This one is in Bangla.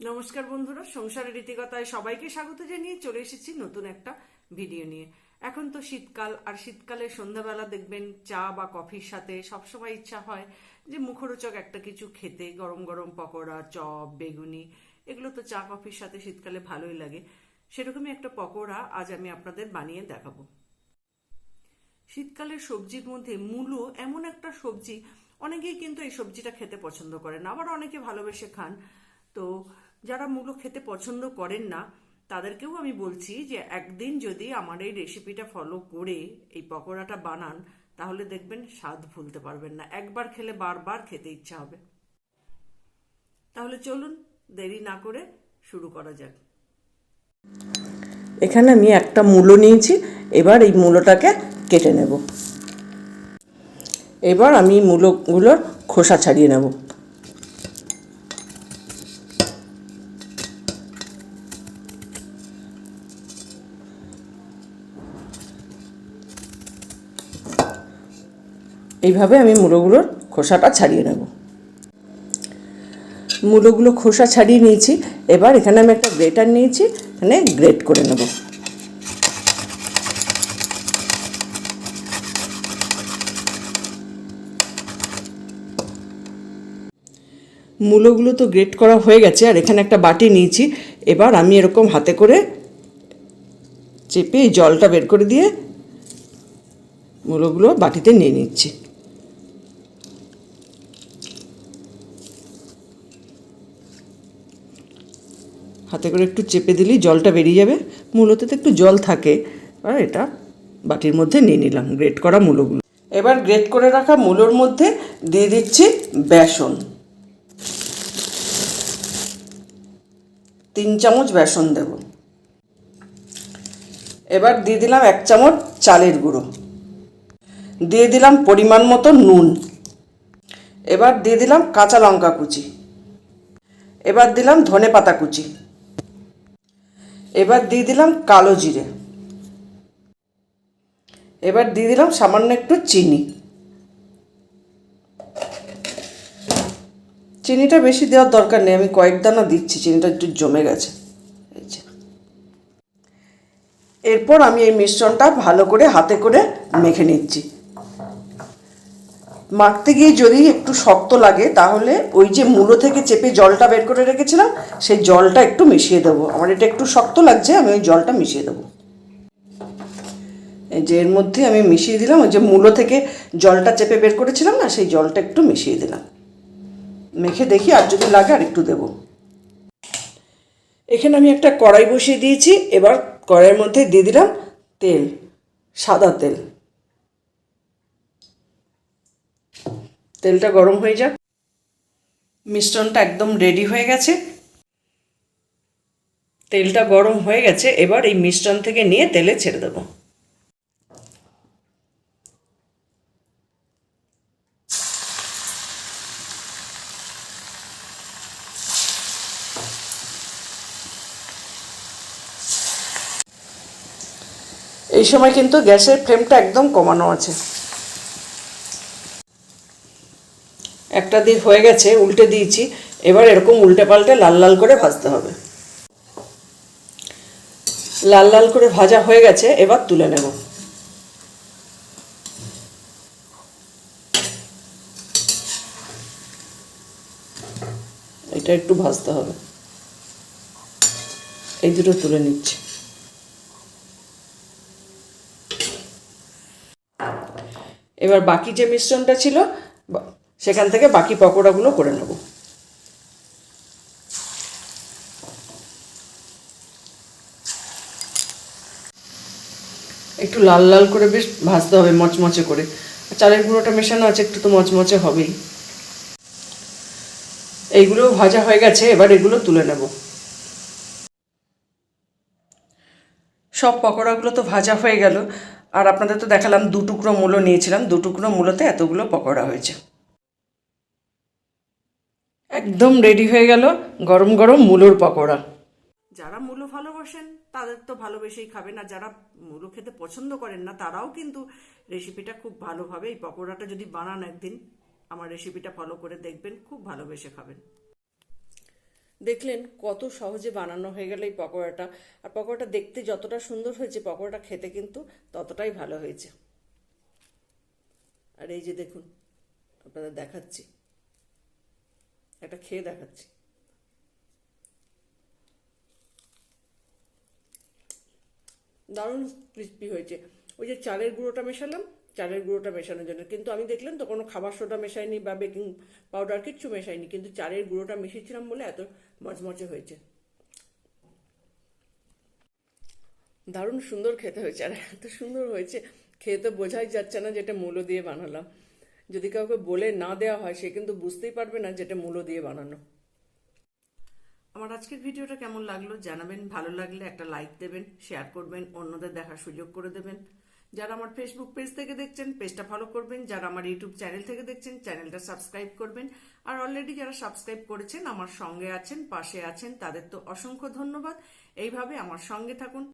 নমস্কার বন্ধুরা, সংসারের রীতিকথায় সবাইকে স্বাগত জানিয়ে চলে এসেছি নতুন একটা ভিডিও নিয়ে। এখন তো শীতকাল, আর শীতকালে সন্ধ্যাবেলা দেখবেন চা বা কফির সাথে সবসময় ইচ্ছা হয় যে মুখরোচক একটা কিছু খেতে, গরম গরম পকোড়া, চপ, বেগুনি, এগুলো তো চা, কফির সাথে শীতকালে ভালোই লাগে। সেরকমই একটা পকোড়া আজ আমি আপনাদের বানিয়ে দেখাবো। শীতকালের সবজির মধ্যে মূলো এমন একটা সবজি, অনেকেই কিন্তু এই সবজিটা খেতে পছন্দ করেন আবার অনেকে ভালোবেসে খান। তো যারা মূলো খেতে পছন্দ করেন না, তাদেরকেও আমি বলছি যে একদিন যদি আমার এই রেসিপিটা ফলো করে এই পকোড়াটা বানান, তাহলে দেখবেন স্বাদ ভুলতে পারবেন না। একবার খেলে বারবার খেতে ইচ্ছা হবে। তাহলে চলুন, দেরি না করে শুরু করা যাক। এখানে আমি একটা মূলো নিয়েছি, এবার এই মূলোটাকে কেটে নেব। এবার আমি মূলোগুলোর খোসা ছাড়িয়ে নেব। এইভাবে আমি মূলোগুলোর খোসাটা ছাড়িয়ে নেব। মূলোগুলো খোসা ছাড়িয়ে নিয়েছি। এবার এখানে আমি একটা গ্রেটার নিয়েছি, এখানে গ্রেট করে নেব। মূলোগুলো তো গ্রেট করা হয়ে গেছে, আর এখানে একটা বাটি নিয়েছি। এবার আমি এরকম হাতে করে চেপে জলটা বের করে দিয়ে মূলোগুলো বাটিতে নিয়ে নিচ্ছি। হাতে করে একটু চেপে দিলেই জলটা বেরিয়ে যাবে। মূলোতে তো একটু জল থাকে। আর এটা বাটির মধ্যে নিয়ে নিলাম গ্রেট করা মূলোগুলো। এবার গ্রেট করে রাখা মূলোর মধ্যে দিয়ে দিচ্ছি বেসন। তিন চামচ বেসন দেব। এবার দিয়ে দিলাম এক চামচ চালের গুঁড়ো। দিয়ে দিলাম পরিমাণ মতো নুন। এবার দিয়ে দিলাম কাঁচা লঙ্কা কুচি। এবার দিলাম ধনে পাতা কুচি। এবার দিয়ে দিলাম কালো জিরে। এবার দিয়ে দিলাম সামান্য একটু চিনি। চিনিটা বেশি দেওয়ার দরকার নেই, আমি কয়েক দানা দিচ্ছি, চিনিটা একটু জমে গেছে। এরপর আমি এই মিশ্রণটা ভালো করে হাতে করে মেখে নিচ্ছি। মাখতে গিয়ে যদি একটু শক্ত লাগে, তাহলে ওই যে মূলো থেকে চেপে জলটা বের করে রেখেছিলাম, সেই জলটা একটু মিশিয়ে দেবো। আমার এটা একটু শক্ত লাগছে, আমি ওই জলটা মিশিয়ে দেবো। এই যে এর মধ্যে আমি মিশিয়ে দিলাম, ওই যে মূলো থেকে জলটা চেপে বের করেছিলাম না, সেই জলটা একটু মিশিয়ে দিলাম। মেখে দেখি, আর যদি লাগে আর একটু দেবো। এখানে আমি একটা কড়াই বসিয়ে দিয়েছি, এবার কড়াইয়ের মধ্যে দিয়ে দিলাম তেল, সাদা তেল। তেলটা গরম হয়ে যাক। মিশ্রণটা একদম রেডি হয়ে গেছে। তেলটা গরম হয়ে গেছে, এবার এই মিশ্রণ থেকে নিয়ে তেলে ছেড়ে দেবো। এই সময় কিন্তু গ্যাসের ফ্লেমটা একদম কমানো আছে। একটা দিক হয়ে গেছে, উল্টে দিয়েছি। এবার এরকম উল্টে পাল্টে লাল লাল করে ভাজতে হবে। লাল লাল করে ভাজা হয়ে গেছে, এবার তুলে নেব। এটা একটু ভাজতে হবে। এই দুটো তুলে নিচ্ছি। এবার বাকি যে মিশ্রণটা ছিল সেখান থেকে বাকি পকোড়াগুলো করে নেব। একটু লাল লাল করে বেশ ভাজতে হবে, মচমচে করে। চালের গুঁড়োটা মেশানো আছে, একটু তো মচমচে হবেই। এইগুলো ভাজা হয়ে গেছে, এবার এগুলো তুলে নেব। সব পকোড়াগুলো তো ভাজা হয়ে গেল। আর আপনাদের তো দেখালাম, দু টুকরো মূলো নিয়েছিলাম। দু টুকরো মূলোতে এতগুলো পকোড়া হয়েছে। একদম রেডি হয়ে গেল গরম গরম মূলোর পকোড়া। যারা মূলো ভালোবাসেন, তাদের তো ভালোবেসেই খাবেন, আর যারা মূলো খেতে পছন্দ করেন না, তারাও কিন্তু রেসিপিটা খুব ভালোভাবে এই পকোড়াটা যদি বানান একদিন, আমার রেসিপিটা ফলো করে দেখবেন, খুব ভালোবেসে খাবেন। দেখলেন কত সহজে বানানো হয়ে গেল এই পকোড়াটা, আর পকোড়াটা দেখতে যতটা সুন্দর হয়েছে, পকোড়াটা খেতে কিন্তু ততটাই ভালো হয়েছে। আর এই যে দেখুন, আপনাদের দেখাচ্ছি। একটা খেয়ে দেখাচ্ছি। দারুণ ক্রিস্পি হয়েছে। ওই যে চালের গুঁড়োটা মেশালাম, চালের গুঁড়োটা মেশানোর জন্য। কিন্তু আমি দেখলাম তো কোনো খাবার সোডা মেশাইনি বা বেকিং পাউডার কিচ্ছু মেশাইনি কিন্তু চালের গুঁড়োটা মিশিয়েছিলাম বলে এত মচমচে হয়েছে। দারুণ সুন্দর খেতে হয়েছে, আর এত সুন্দর হয়েছে। খেয়ে তো বোঝাই যাচ্ছে না যেটা মূলো দিয়ে বানালাম। যদি কাউকে বলে না দেওয়া হয়, সে কিন্তু বুঝতেই পারবে না যেটা মূলো দিয়ে বানানো। আমার আজকের ভিডিওটা কেমন লাগল জানাবেন, ভালো লাগলে একটা লাইক দেবেন, শেয়ার করবেন, অন্যদের দেখার সুযোগ করে দেবেন। যারা আমার ফেসবুক পেজ থেকে দেখছেন পেজটা ফলো করবেন। যারা আমার ইউটিউব চ্যানেল থেকে দেখছেন চ্যানেলটা সাবস্ক্রাইব করবেন। আর অলরেডি যারা সাবস্ক্রাইব করেছেন, আমার সঙ্গে আছেন, পাশে আছেন, তাদের তো অসংখ্য ধন্যবাদ। এইভাবে আমার সঙ্গে থাকুন।